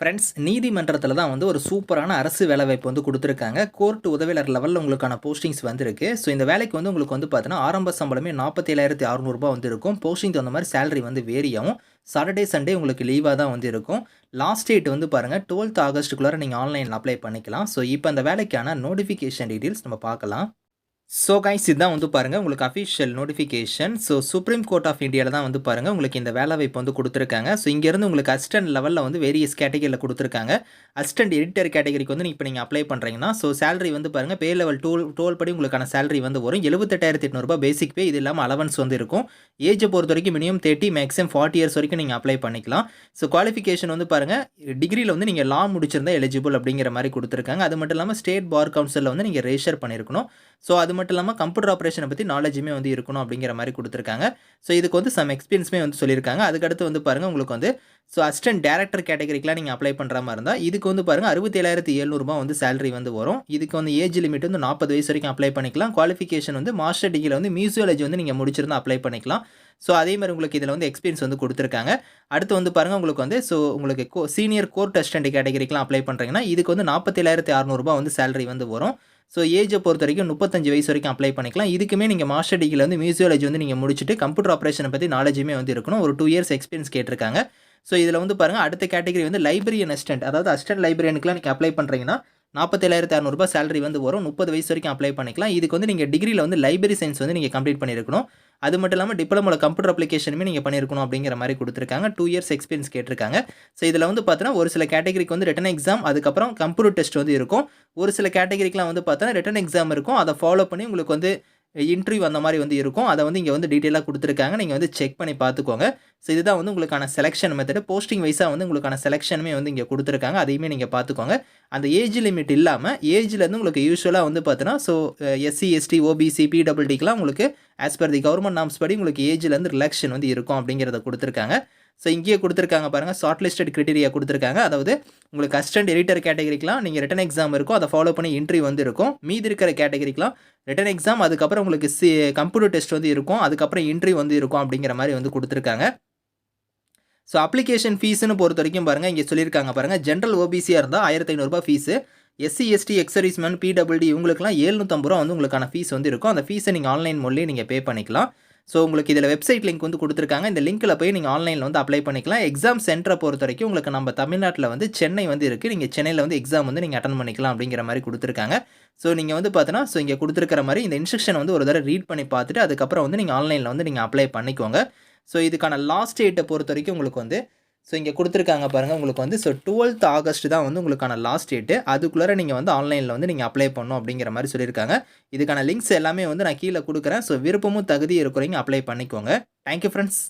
Friends நீதிமன்றத்தில் தான் வந்து ஒரு சூப்பரான அரசு வேலைவாய்ப்பு வந்து கொடுத்துருக்காங்க. கோர்ட் உதவியாளர் லெவலில் உங்களுக்கான போஸ்டிங்ஸ் வந்திருக்கு. ஸோ இந்த வேலைக்கு வந்து உங்களுக்கு வந்து பார்த்தீங்கன்னா ஆரம்ப சம்பளமே நாற்பத்தேழாயிரத்தி அறநூறுபா வந்து இருக்கும். போஸ்டிங் தகுந்த மாதிரி சேலரி வந்து வேரியாகும் சாட்டர்டே சண்டே உங்களுக்கு லீவாக தான் வந்து இருக்கும். லாஸ்ட் டேட் வந்து பாருங்கள் டுவெல்த் ஆகஸ்ட்டுக்குள்ளார நீங்கள் ஆன்லைனில் அப்ளை பண்ணிக்கலாம். ஸோ இப்போ அந்த வேலைக்கான நோட்டிஃபிகேஷன் டீட்டெயில்ஸ் நம்ம பார்க்கலாம். ஸோ கைஸ் இதுதான் வந்து பாருங்கள் உங்களுக்கு official notification so supreme court of இந்தியாவில் தான் வந்து பாருங்கள் உங்களுக்கு இந்த வேலை வாய்ப்பு வந்து கொடுத்துருக்காங்க. ஸோ இங்கேருந்து உங்களுக்கு அசிஸ்டன்ட் லெவலில் வந்து வேரியஸ் கேட்டகரியில் கொடுத்துருக்காங்க. அசிஸ்டன்ட் எடிட்டர் கேட்டகரிக்கு வந்து இப்போ நீங்கள் அப்ளை பண்ணுறீங்கன்னா ஸோ சேலரி வந்து பாருங்கள் பே லெவல் டூ டோல் படி உங்களுக்கான சேலரி வந்து வரும். எழுபத்தெட்டாயிரத்தி எட்நூறுபா பேசிக் பே இது இல்லாமல் அலவன்ஸ் வந்து இருக்கும். ஏஜை பொறுத்த வரைக்கும் minimum thirty maximum forty years வரைக்கும் நீங்கள் அப்ளை பண்ணிக்கலாம். ஸோ குவாலிஃபிகேஷன் வந்து பாருங்கள் டிகிரியில் வந்து நீங்கள் லா முடிச்சிருந்தா எலிஜிபிள் அப்படிங்கிற மாதிரி கொடுத்துருக்காங்க. அது மட்டும் இல்லாமல் ஸ்டேட் பார் கவுன்சிலில் வந்து நீங்கள் ரெஜிஸ்டர் பண்ணியிருக்கணும் ஸோ அது மட்டும் இல்லாமல் கம்ப்யூட்டர் ஆப்ரேஷனை பற்றி நாலேஜுமே வந்து இருக்கணும் அப்படிங்கிற மாதிரி கொடுத்துருக்காங்க. ஸோ இதுக்கு வந்து சம் எக்ஸ்பீரியன்ஸுமே வந்து சொல்லியிருக்காங்க. அதுக்கடுத்து வந்து பாருங்கள் உங்களுக்கு வந்து ஸோ அசிஸ்டன்ட் டேரக்டர் கேட்டகரிக்கெலாம் நீங்கள் அப்ளை பண்ணுற மாதிரி இருந்தால் இதுக்கு வந்து பாருங்கள் அறுபத்தேழாயிரத்தி எழுநூறுபா வந்து சேலரி வந்து வரும். இதுக்கு வந்து ஏஜ் லிமிட் வந்து நாற்பது வயசு வரைக்கும் அப்ளை பண்ணிக்கலாம். குவாலிஃபிகேஷன் வந்து மாஸ்டர் டிகிரியில் வந்து மியூசியாலஜி வந்து நீங்கள் முடிச்சிருந்தா அப்ளை பண்ணிக்கலாம். ஸோ அதே மாதிரி உங்களுக்கு இதில் வந்து எக்ஸ்பீரியன்ஸ் வந்து கொடுத்துருக்காங்க. அடுத்து வந்து பாருங்கள் உங்களுக்கு வந்து ஸோ உங்களுக்கு கோ சீனியர் கோர்ட் அசிஸ்டன்ட் கேட்டகரிக்கெலாம் அப்ளை பண்ணுறீங்கன்னா இதுக்கு வந்து நாற்பத்தேழாயிரத்தி அறநூறுபா வந்து சேலரி வந்து வரும். ஸோ ஏஜை பொறுத்த வரைக்கும் முப்பத்தஞ்சு வயசு வரைக்கும் அப்ளை பண்ணிக்கலாம். இதுக்குமே நீங்கள் மாஸ்டர் டிகிரியில் வந்து மியூசியாலஜி வந்து நீங்கள் முடிச்சுட்டு கம்ப்யூட்டர் ஆப்ரேஷனை பற்றி நாலேஜுமே வந்து இருக்கணும். ஒரு டூ இயர்ஸ் எக்ஸ்பீரியன்ஸ் கேட்டிருக்காங்க. ஸோ இதில் வந்து பாருங்கள் அடுத்த கேட்டகரி வந்து லைப்ரரி அசிஸ்டன்ட் அதாவது அசிஸ்டன்ட் லைப்ரரியனுக்குலாம் நீங்கள் அப்ளை பண்ணுறீங்கன்னா நாற்பத்தேழாயிரத்தி அறநூறுபா சேலரி வந்து வரும். முப்பது வயசு வரைக்கும் அப்ளை பண்ணிக்கலாம். இதுக்கு வந்து நீங்கள் டிகிரியில் வந்து லைப்ரரி சயின்ஸ் வந்து நீங்கள் கம்ப்ளீட் பண்ணியிருக்கணும். அது மட்டும் இல்லாமல் டிப்ளமோவில் கம்ப்யூட்டர் அப்ளிகேஷனுமே நீங்கள் பண்ணியிருக்கணும் அப்படிங்கிற மாதிரி கொடுத்துருக்காங்க. டூ இயர்ஸ் எக்ஸ்பீரியன்ஸ் கேட்டிருக்காங்க. ஸோ இதில் வந்து பார்த்தீங்கன்னா ஒரு சில கேட்டகரிக்கு வந்து ரிட்டன் எக்ஸாம் அதுக்கப்புறம் கம்ப்யூட்டர் டெஸ்ட் வந்து இருக்கும். ஒரு சில கேட்டகரிக்கெலாம் வந்து பார்த்தோன்னா ரிட்டன் எக்ஸாம் இருக்கும். அதை ஃபாலோ பண்ணி உங்களுக்கு வந்து இன்டர்வியூ அந்த மாதிரி வந்து இருக்கும். அதை வந்து இங்கே வந்து டீட்டெயிலாக கொடுத்துருக்காங்க. நீங்கள் வந்து செக் பண்ணி பார்த்துக்கோங்க. ஸோ இதுதான் வந்து உங்களுக்கான செலெக்ஷன் மெத்தடு போஸ்டிங் வைஸாக வந்து உங்களுக்கான செலெக்ஷனுமே வந்து இங்கே கொடுத்துருக்காங்க. அதையுமே நீங்கள் பார்த்துக்கோங்க. அந்த ஏஜ் லிமிட் இல்லாமல் ஏஜ்லேருந்து உங்களுக்கு யூஸ்வலாக வந்து பார்த்தீங்கன்னா ஸோ எஸ்சி எஸ்டி ஓபிசி பிடபிள்டிக்கெலாம் உங்களுக்கு as per the government norms படி உங்களுக்கு ஏஜ்லேருந்து ரிலாக்ஷன் வந்து இருக்கும் அப்படிங்கிறத கொடுத்துருக்காங்க. ஸோ இங்கேயே கொடுத்துருக்காங்க பாருங்கள் ஷார்ட் லிஸ்டட் கிரிட்டீரியா கொடுத்துருக்காங்க. அதாவது உங்களுக்கு அசிஸ்டன்ட் எடிட்டர் கேட்டகரிக்கெலாம் நீங்கள் ரிட்டன் எக்ஸாம் இருக்கும். அதை ஃபாலோ பண்ணி இன்ட்ரி வந்து இருக்கும் மீதி இருக்கிற கேட்டகரிக்கெலாம் ரிட்டன் எக்ஸாம் அதுக்கப்புறம் உங்களுக்கு சி கம்ப்யூட்டர் டெஸ்ட் வந்து இருக்கும். அதுக்கப்புறம் இன்ட்ரி வந்து இருக்கும் அப்படிங்கிற மாதிரி வந்து கொடுத்துருக்காங்க. ஸோ அப்ளிகேஷன் ஃபீஸ்னு பொறுத்த வரைக்கும் பாருங்கள் இங்கே சொல்லியிருக்காங்க பாருங்கள் ஜென்ரல் ஓபிசியாக இருந்தால் ஆயிரத்தி ஐநூறுரூபா fees SC ST ex servicemen PWD இவங்களுக்குலாம் ஏழ்நூற்றம்பது ரூபா வந்து உங்களுக்கான ஃபீஸ் வந்து இருக்கும். அந்த ஃபீஸை நீங்கள் ஆன்லைன் மூலியம் நீங்கள் பே பண்ணிக்கலாம். ஸோ உங்களுக்கு இதில் வெப்சைட் லிங்க் வந்து கொடுத்துருக்காங்க. இந்த லிங்க்கில் போய் நீங்கள் ஆன்லைனில் வந்து அப்ளை பண்ணிக்கலாம். எக்ஸாம் சென்டரை பொறுத்த வரைக்கும் உங்களுக்கு நம்ம தமிழ்நாட்டில் வந்து சென்னை வந்து இருக்குது நீங்கள் சென்னையில் வந்து எக்ஸாம் வந்து நீங்கள் அட்டன் பண்ணிக்கலாம் அப்படிங்கிற மாதிரி கொடுத்துருக்காங்க. ஸோ நீங்கள் வந்து பார்த்தினா ஸோ இங்கே கொடுத்துருக்கிற மாதிரி இந்த இன்ஸ்ட்ரக்ஷன் வந்து ஒரு தடவை ரீட் பண்ணி பார்த்துட்டு அதுக்கப்புறம் வந்து நீங்கள் ஆன்லைனில் வந்து நீங்கள் அப்ளை பண்ணிக்கோங்க. ஸோ இதுக்கான லாஸ்ட் டேட்டை பொறுத்த வரைக்கும் உங்களுக்கு வந்து ஸோ இங்கே கொடுத்துருக்காங்க பாருங்கள் உங்களுக்கு வந்து ஸோ டுவெல்த் ஆகஸ்ட் தான் வந்து உங்களுக்கான லாஸ்ட் டேட்டு அதுக்குள்ளே நீங்கள் வந்து ஆன்லைனில் வந்து நீங்கள் அப்ளை பண்ணணும் அப்படிங்கிற மாதிரி சொல்லியிருக்காங்க. இதுக்கான லிங்க்ஸ் எல்லாமே வந்து நான் கீழே கொடுக்குறேன். ஸோ விருப்பமும் தகுதி இருக்கிறவங்க அப்ளை பண்ணிக்கோங்க. Thank you friends